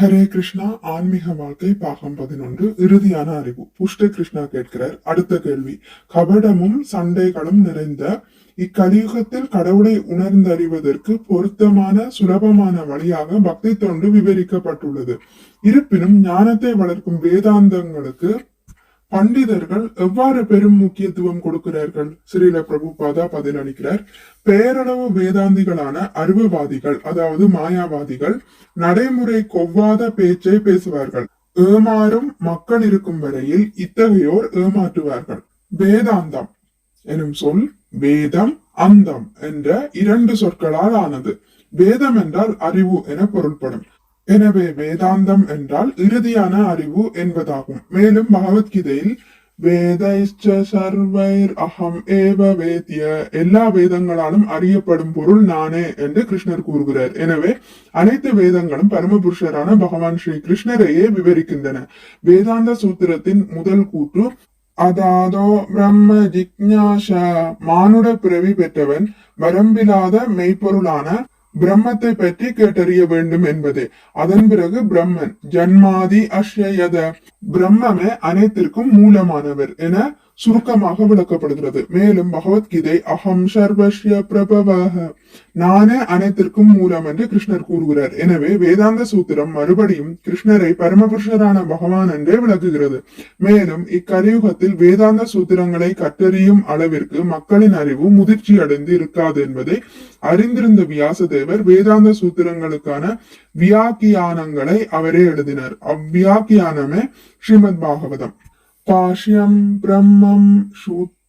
ஹரே கிருஷ்ணா ஆன்மீக வாழ்க்கை பாகம் பதினொன்று இறுதியான அறிவு. புஷ்ட கிருஷ்ணா கேட்கிறார் அடுத்த கேள்வி. கபடமும் சண்டைகளும் நிறைந்த இக்கலியுகத்தில் கடவுளை உணர்ந்தறிவதற்கு பொருத்தமான சுலபமான வழியாக பக்தி தொண்டு விவரிக்கப்பட்டுள்ளது. இருப்பினும் ஞானத்தை வளர்க்கும் வேதாந்தங்களுக்கு பண்டிதர்கள் எவ்வாறு பெரும் முக்கியத்துவம் கொடுக்கிறார்கள்? ஸ்ரீல பிரபுபாதா பதிலளிக்கிறார். பேரளவு வேதாந்திகளான அருவவாதிகள் அதாவது மாயாவாதிகள் நடைமுறை கொவ்வாத பேச்சை பேசுவார்கள். ஏமாறும் மக்கள் இருக்கும் வரையில் இத்தகையோர் ஏமாற்றுவார்கள். வேதாந்தம் எனும் சொல் வேதம் அந்தம் என்ற இரண்டு சொற்களால் ஆனது. வேதம் என்றால் அறிவு என பொருள்படும். எனவே வேதாந்தம் என்றால் இறுதியான அறிவு என்பதாகும். மேலும் பகவத்கீதையில் வேதைச்ச சர்வைர் அகம் ஏவ வேத்திய எல்லா வேதங்களாலும் அறியப்படும் பொருள் நானே என்று கிருஷ்ணர் கூறுகிறார். எனவே அனைத்து வேதங்களும் பரமபுருஷரான பகவான் ஸ்ரீ கிருஷ்ணரையே விவரிக்கின்றன. வேதாந்த சூத்திரத்தின் முதல் கூற்று அதாதோ பிரம்ம ஜிக்ஞாசா மானுட பிறவி பெற்றவன் வரம்பிலாத மெய்ப்பொருளான பிரம்மத்தை பற்றி கேட்டறிய வேண்டும் என்பதே. அதன் பிறகு பிரம்மன் ஜன்மாதி அஷ்யத பிரம்மமே அனைத்திற்கும் மூலமானவர் என சுருக்கமாக விளக்கப்படுகிறது. மேலும் பகவத்கீதை அகம் சர்வஸ்ய பிரபவக நானே அனைத்திற்கும் மூலம் என்று கிருஷ்ணர் கூறுகிறார். எனவே வேதாந்த சூத்திரம் மறுபடியும் கிருஷ்ணரை பரமபுருஷரான பகவான் என்றே விளக்குகிறது. மேலும் இக்கலியுகத்தில் வேதாந்த சூத்திரங்களை கற்றறியும் அளவிற்கு மக்களின் அறிவு முதிர்ச்சி அடைந்து இருக்காது என்பதை அறிந்திருந்த வியாசதேவர் வேதாந்த சூத்திரங்களுக்கான வியாக்கியானங்களை அவரே எழுதினார். அவ்வியாக்கியானமே ஸ்ரீமத் பாகவதம். பாஷ்யம் பிரம்மம்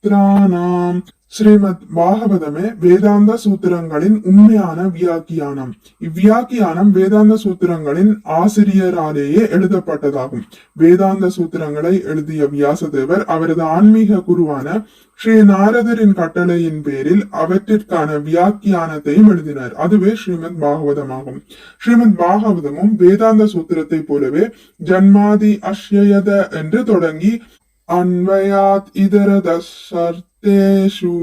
சூத்ரானாம் ஸ்ரீமத் பாகவதமே வேதாந்த சூத்திரங்களின் உண்மையான வியாக்கியானம். இவ்வியாக்கியானம் வேதாந்த சூத்திரங்களின் ஆசிரியராலேயே எழுதப்பட்டதாகும். வேதாந்த சூத்திரங்களை எழுதிய வியாசதேவர் அவரது ஆன்மீக குருவான ஸ்ரீ நாரதரின் கட்டளையின் பேரில் அவற்றிற்கான வியாக்கியானத்தையும் எழுதினார். அதுவே ஸ்ரீமத் பாகவதமாகும். ஸ்ரீமத் பாகவதமும் வேதாந்த சூத்திரத்தை போலவே ஜன்மாதி அஷ்யத என்று தொடங்கி அன்வயாத் இதரதேஷு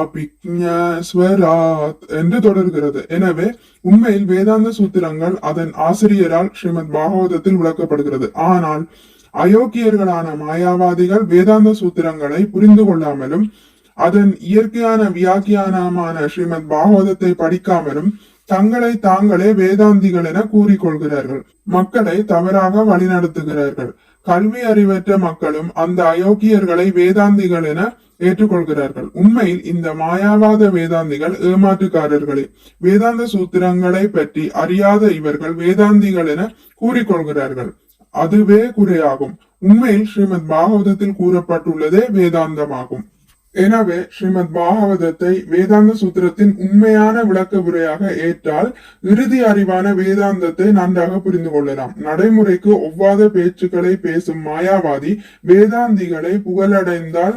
அபிக்ஞஸ்வராத் என்று தொடர்கிறது. எனவே உண்மையில் வேதாந்த சூத்திரங்கள் அதன் ஆசிரியரால் ஸ்ரீமத் பாகவதத்தில் விளக்கப்படுகிறது. ஆனால் அயோக்கியர்களான மாயாவாதிகள் வேதாந்த சூத்திரங்களை புரிந்து கொள்ளாமலும் அதன் இயற்கையான வியாக்கியானமான ஸ்ரீமத் பாகவதத்தை படிக்காமலும் தங்களை தாங்களே வேதாந்திகள் என கூறிக்கொள்கிறார்கள். மக்களை தவறாக வழிநடத்துகிறார்கள். கல்வி அறிவற்ற மக்களும் அந்த அயோக்கியர்களை வேதாந்திகள் என ஏற்றுக்கொள்கிறார்கள். உண்மையில் இந்த மாயாவாத வேதாந்திகள் ஏமாற்றுக்காரர்களே. வேதாந்த சூத்திரங்களை பற்றி அறியாத இவர்கள் வேதாந்திகள் என கூறிக்கொள்கிறார்கள். அதுவே குறையாகும். உண்மையில் ஸ்ரீமத் பாகவதத்தில் கூறப்பட்டுள்ளதே வேதாந்தமாகும். எனவே ஸ்ரீமத் பாகவதத்தை வேதாந்த சூத்திரத்தின் உண்மையான விளக்க உரையாக ஏற்றால் இறுதி அறிவான வேதாந்தத்தை நன்றாக புரிந்து கொள்ளலாம். நடைமுறைக்கு ஒவ்வாத பேச்சுக்களை பேசும் மாயாவாதி வேதாந்திகளை புகழடைந்தால்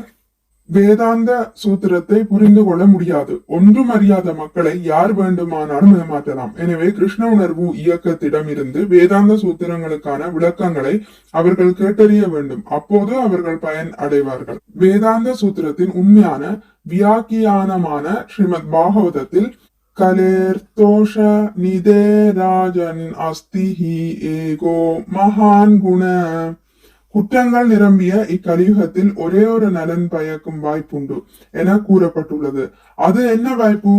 வேதாந்த சூத்திரத்தை புரிந்து கொள்ள முடியாது. ஒன்றும் அறியாத மக்களை யார் வேண்டுமானாலும் ஏமாற்றலாம். எனவே கிருஷ்ண உணர்வு இயக்கத்திடம் இருந்து வேதாந்த சூத்திரங்களுக்கான விளக்கங்களை அவர்கள் கேட்டறிய வேண்டும். அப்போது அவர்கள் பயன் அடைவார்கள். வேதாந்த சூத்திரத்தின் உண்மையான வியாக்கியானமான ஸ்ரீமத் பாகவதத்தில் கலேர்தோஷ நிதே ராஜன் அஸ்திஹி ஏகோ மகான் குண குற்றங்கள் நிரம்பிய இக்கலியுகத்தில் ஒரே ஒரு நலன் பயக்கும் வாய்ப்புண்டு என கூறப்பட்டுள்ளது. அது என்ன வாய்ப்பு?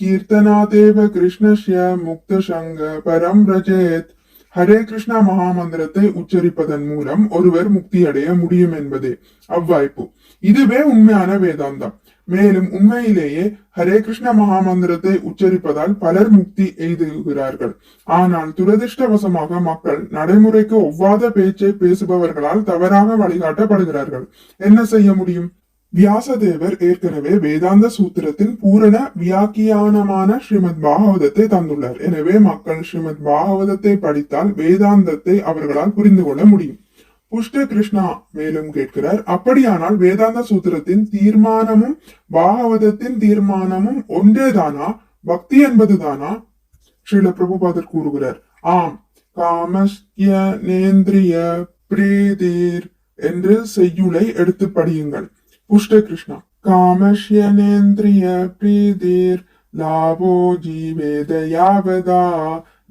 கீர்த்தனாதேவ கிருஷ்ணஸ்ய முக்த சங்க பரம் ரஜேத். ஹரே கிருஷ்ணா மகாமந்திரத்தை உச்சரிப்பதன் மூலம் ஒருவர் முக்தி அடைய முடியும் என்பதே அவ்வாய்ப்பு. இதுவே உண்மையான வேதாந்தம். மேலும் உண்மையிலேயே ஹரே கிருஷ்ண மகாமந்திரத்தை உச்சரிப்பதால் பலர் முக்தி எய்துகிறார்கள். ஆனால் துரதிருஷ்டவசமாக மக்கள் நடைமுறைக்கு ஒவ்வாத பேச்சை பேசுபவர்களால் தவறாக வழிகாட்டப்படுகிறார்கள். என்ன செய்ய முடியும்? வியாசதேவர் ஏற்கனவே வேதாந்த சூத்திரத்தின் பூரண வியாக்கியானமான ஸ்ரீமத் பாகவதத்தை தந்துள்ளார். எனவே மக்கள் ஸ்ரீமத் பாகவதத்தை படித்தால் வேதாந்தத்தை அவர்களால் புரிந்து கொள்ள முடியும். புஷ்ட கிருஷ்ணா மேலும் கேட்கிறார் அப்படியானால் வேதாந்த சூத்திரத்தின் தீர்மானமும் பாகவதத்தின் தீர்மானமும் ஒன்றேதானா? பக்தி என்பதுதானா? ஸ்ரீல பிரபுபாதர் கூறுகிறார் ஆம் காமஸ்ய நேந்திரிய பிரீதீர் என்று செய்யுளை எடுத்து படியுங்கள். புஷ்ட கிருஷ்ணா காமஷ்ய நேந்திரிய பிரீதிர் லாபோ ஜீவேத யாவதா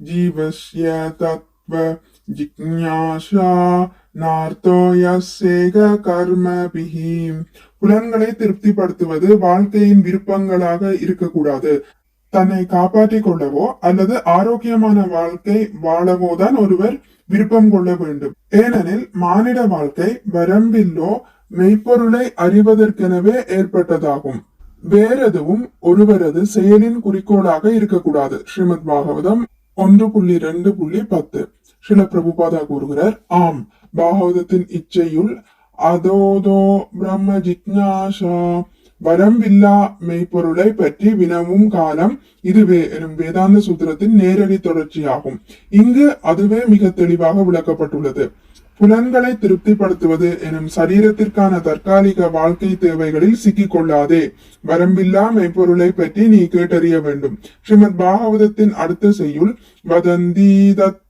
ஜீவஸ்ய தத்வ ஜிக்ஞாசா நார்த்தோ கர்ம பிஹீம். புலன்களை திருப்திப்படுத்துவது வாழ்க்கையின் விருப்பங்களாக இருக்கக்கூடாது. தன்னை காப்பாற்றிக் கொள்ளவோ அல்லது ஆரோக்கியமான வாழ்க்கை வாழவோ தான் ஒருவர் விருப்பம் கொள்ள வேண்டும். ஏனெனில் மானிட வாழ்க்கை வரம்பில்லோ மெய்ப்பொருளை அறிவதற்கெனவே ஏற்பட்டதாகும். வேறெதுவும் ஒருவரது செயலின் குறிக்கோளாக இருக்கக்கூடாது. ஸ்ரீமத் பாகவதம் ஒன்று புள்ளி ரெண்டு புள்ளி பத்து. ஸ்ரீல பிரபுபாதா கூறுகிறார் ஆம் பாகவதத்தின் இச்சையுள் அதோதோ பிரம்ம ஜிக்ஞாசா வரம்பில்லா மெய்ப்பொருளை பற்றி வினவும் காலம் இதுவே எனும் வேதாந்த சூத்திரத்தின் நேரடி தொடர்ச்சியாகும். இங்கு அதுவே மிக தெளிவாக விளக்கப்பட்டுள்ளது. புலன்களை திருப்திப்படுத்துவது எனும் சரீரத்திற்கான தற்காலிக வாழ்க்கை தேவைகளில் சிக்கிக் கொள்ளாதே வரம்பில்லா மெய்ப்பொருளை பற்றி நீ கேட்டறிய வேண்டும். ஸ்ரீமத் பாகவதத்தின் அடுத்த செய்யுள் வதந்தி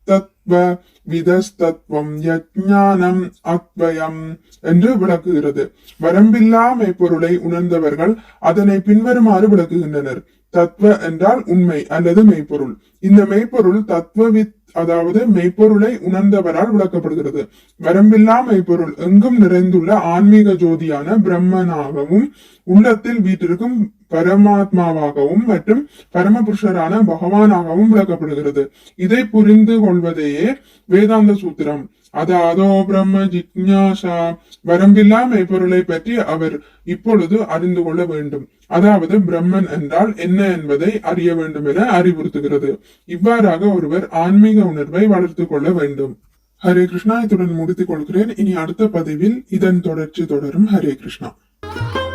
தத்வ விதஸ்தத்வம் யஜானம் அத்வயம் என்று விளக்குகிறது. வரம்பில்லா மெய்ப்பொருளை உணர்ந்தவர்கள் அதனை பின்வருமாறு விளக்குகின்றனர். தத்வ என்றால் உண்மை அல்லது மெய்ப்பொருள். இந்த மெய்ப்பொருள் தத்துவவித் அதாவது மெய்ப்பொருளை உணர்ந்தவரால் விளக்கப்படுகிறது. வரம்பில்லா மெய்ப்பொருள் எங்கும் நிறைந்துள்ள ஆன்மீக ஜோதியான பிரம்மனாகவும் உள்ளத்தில் வீட்டிற்கும் பரமாத்மாவாகவும் மற்றும் பரமபுருஷரான பகவானாகவும் விளக்கப்படுகிறது. இதை புரிந்து கொள்வதையே வேதாந்த சூத்திரம். அதாதோ பிரம்ம ஜிக்ஞாசா. வரம்பில்லா மெய்ப்பொருளை பற்றி அவர் இப்பொழுது அறிந்து கொள்ள வேண்டும். அதாவது பிரம்மன் என்றால் என்ன என்பதை அறிய வேண்டும் என அறிவுறுத்துகிறது. இவ்வாறாக ஒருவர் ஆன்மீக உணர்வை வளர்த்துக் கொள்ள வேண்டும். ஹரே கிருஷ்ணா இத்துடன் முடித்துக் கொள்கிறேன். இனி அடுத்த பதிவில் இதன் தொடர்ச்சி தொடரும். ஹரே கிருஷ்ணா.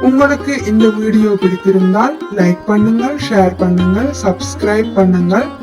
உங்களுக்கு இந்த வீடியோ பிடித்திருந்தால் லைக் பண்ணுங்கள் ஷேர் பண்ணுங்கள் சப்ஸ்கிரைப் பண்ணுங்கள்.